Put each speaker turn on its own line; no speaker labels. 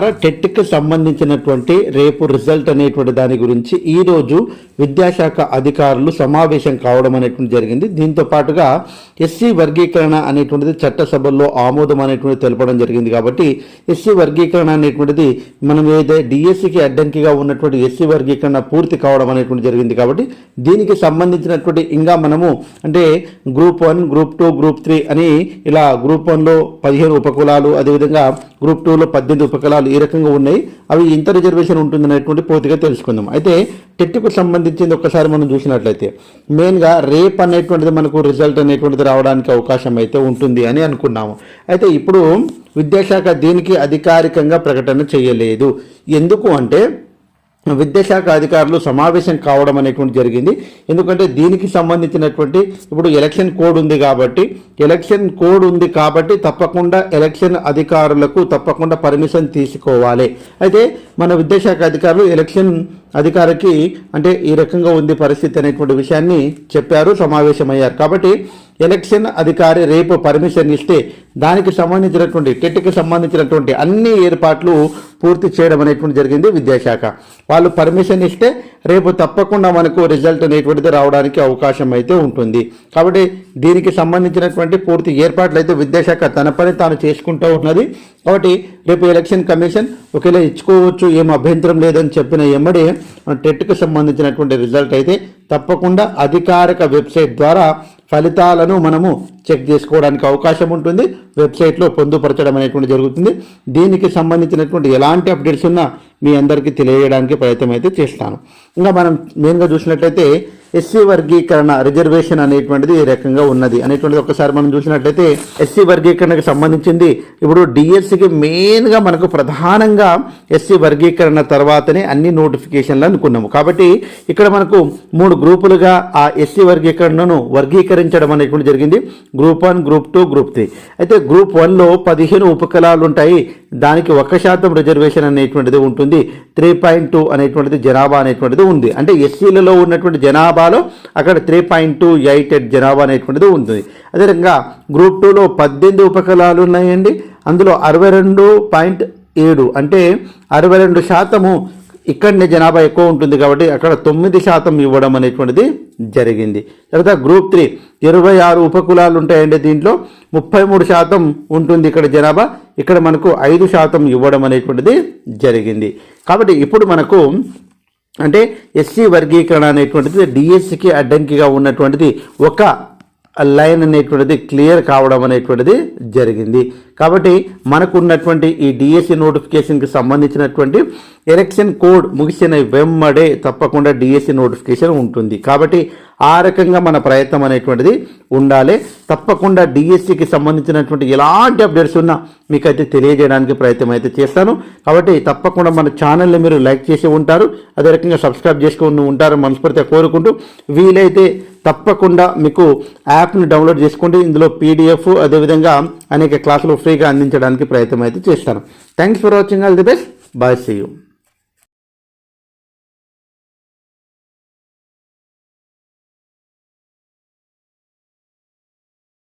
మిత్రులారా టెట్కి సంబంధించినటువంటి రేపు రిజల్ట్ అనేటువంటి దాని గురించి ఈరోజు విద్యాశాఖ అధికారులు సమావేశం కావడం అనేటువంటి జరిగింది. దీంతో పాటుగా ఎస్సీ వర్గీకరణ అనేటువంటిది చట్టసభల్లో ఆమోదం అనేటువంటిది తెలపడం జరిగింది కాబట్టి ఎస్సీ వర్గీకరణ అనేటువంటిది మనం ఏదైతే డిఎస్సికి అడ్డంకిగా ఉన్నటువంటి ఎస్సీ వర్గీకరణ పూర్తి కావడం అనేటువంటి జరిగింది కాబట్టి దీనికి సంబంధించినటువంటి ఇంకా మనము అంటే group one group two group three అని ఇలా గ్రూప్ వన్లో పదిహేను ఉపకులాలు అదేవిధంగా గ్రూప్ టూలో పద్దెనిమిది ఉపకులాలు ఈ రకంగా ఉన్నాయి అవి ఇంత రిజర్వేషన్ ఉంటుందనేటువంటి పూర్తిగా తెలుసుకుందాం. అయితే టెట్కు సంబంధించింది ఒక్కసారి మనం చూసినట్లయితే మెయిన్గా రేప్ అనేటువంటిది మనకు రిజల్ట్ అనేటువంటిది రావడానికి అవకాశం అయితే ఉంటుంది అని అనుకున్నాము. అయితే ఇప్పుడు విద్యాశాఖ దీనికి అధికారికంగా ప్రకటన చేయలేదు. ఎందుకు అంటే విద్యాశాఖ అధికారులు సమావేశం కావడం అనేటువంటి జరిగింది. ఎందుకంటే దీనికి సంబంధించినటువంటి ఇప్పుడు ఎలక్షన్ కోడ్ ఉంది కాబట్టి ఎలక్షన్ కోడ్ ఉంది కాబట్టి తప్పకుండా ఎలక్షన్ అధికారులకు తప్పకుండా పర్మిషన్ తీసుకోవాలి. అయితే మన విద్యాశాఖ అధికారులు ఎలక్షన్ అధికారికి అంటే ఈ రకంగా ఉంది పరిస్థితి అనేటువంటి విషయాన్ని చెప్పారు సమావేశమయ్యారు. కాబట్టి ఎలక్షన్ అధికారి రేపు పర్మిషన్ ఇస్తే దానికి సంబంధించినటువంటి టెట్కి సంబంధించినటువంటి అన్ని ఏర్పాట్లు పూర్తి చేయడం అనేటువంటి జరిగింది విద్యాశాఖ. వాళ్ళు పర్మిషన్ ఇస్తే రేపు తప్పకుండా మనకు రిజల్ట్ అనేటువంటిది రావడానికి అవకాశం అయితే ఉంటుంది. కాబట్టి దీనికి సంబంధించినటువంటి పూర్తి ఏర్పాట్లు అయితే విద్యాశాఖ తన పని తాను చేసుకుంటూ ఉన్నది. కాబట్టి రేపు ఎలక్షన్ కమిషన్ ఒకవేళ ఇచ్చుకోవచ్చు ఏం అభ్యంతరం లేదని చెప్పిన ఎమ్మడే టెట్కి సంబంధించినటువంటి రిజల్ట్ అయితే తప్పకుండా అధికారిక వెబ్సైట్ ద్వారా ఫలితాలను మనము చెక్ చేసుకోవడానికి అవకాశం ఉంటుంది. వెబ్సైట్లో పొందుపరచడం అనేటువంటి జరుగుతుంది. దీనికి సంబంధించినటువంటి ఎలాంటి అప్డేట్స్ ఉన్నా మీ అందరికీ తెలియజేయడానికి ప్రయత్నం అయితే చేస్తాను. ఇంకా మనం మెయిన్గా చూసినట్లయితే ఎస్సీ వర్గీకరణ రిజర్వేషన్ అనేటువంటిది ఈ రకంగా ఉన్నది. అనేటువంటిది ఒకసారి మనం చూసినట్లయితే ఎస్సీ వర్గీకరణకు సంబంధించింది. ఇప్పుడు డిఎస్సికి మెయిన్గా మనకు ప్రధానంగా ఎస్సీ వర్గీకరణ తర్వాతనే అన్ని నోటిఫికేషన్లు అనుకున్నాము. కాబట్టి ఇక్కడ మనకు మూడు గ్రూపులుగా ఆ ఎస్సీ వర్గీకరణను వర్గీకరించడం అనేటువంటి జరిగింది. Group one group two group three. అయితే గ్రూప్ వన్లో పదిహేను ఉపకులాలు ఉంటాయి. దానికి ఒక శాతం రిజర్వేషన్ అనేటువంటిది ఉంటుంది. త్రీ పాయింట్ టూ అనేటువంటిది జనాభా అనేటువంటిది ఉంది. అంటే ఎస్సీలలో ఉన్నటువంటి జనాభాలో అక్కడ three point two eight eight జనాభా అనేటువంటిది ఉంటుంది. అదేవిధంగా గ్రూప్ టూలో పద్దెనిమిది ఉపకులాలు ఉన్నాయండి. అందులో అరవై రెండు పాయింట్ ఏడు అంటే అరవై రెండు శాతము ఇక్కడనే జనాభా ఎక్కువ ఉంటుంది కాబట్టి అక్కడ తొమ్మిది శాతం ఇవ్వడం అనేటువంటిది జరిగింది. తర్వాత గ్రూప్ త్రీ ఇరవై ఆరు ఉపకులాలు ఉంటాయండి దీంట్లో. ముప్పై మూడు శాతం ఉంటుంది ఇక్కడ జనాభా. ఇక్కడ మనకు ఐదు శాతం ఇవ్వడం అనేటువంటిది జరిగింది. కాబట్టి ఇప్పుడు మనకు అంటే ఎస్సీ వర్గీకరణ అనేటువంటిది డిఎస్సికి అడ్డంకిగా ఉన్నటువంటిది ఒక లైన్ అనేటువంటిది క్లియర్ కావడం అనేటువంటిది జరిగింది. కాబట్టి మనకు ఉన్నటువంటి ఈ డిఎస్సి నోటిఫికేషన్కి సంబంధించినటువంటి ఎలక్షన్ కోడ్ ముగిసిన వెమ్మడే తప్పకుండా డిఎస్సి నోటిఫికేషన్ ఉంటుంది. కాబట్టి ఆ రకంగా మన ప్రయత్నం అనేటువంటిది ఉండాలి. తప్పకుండా డిఎస్సికి సంబంధించినటువంటి ఎలాంటి అప్డేట్స్ ఉన్నా మీకైతే తెలియజేయడానికి ప్రయత్నం అయితే చేస్తాను. కాబట్టి తప్పకుండా మన ఛానల్ని మీరు లైక్ చేసి ఉంటారు. అదే రకంగా సబ్స్క్రైబ్ చేసుకుని ఉంటారు మనస్ఫూర్తిగా కోరుకుంటూ వీలైతే తప్పకుండా మీకు యాప్ని డౌన్లోడ్ చేసుకోండి. ఇందులో పీడిఎఫ్ అదేవిధంగా అనేక క్లాసులు ఫ్రీగా అందించడానికి ప్రయత్నం అయితే చేస్తాను thanks for watching all the best bye see you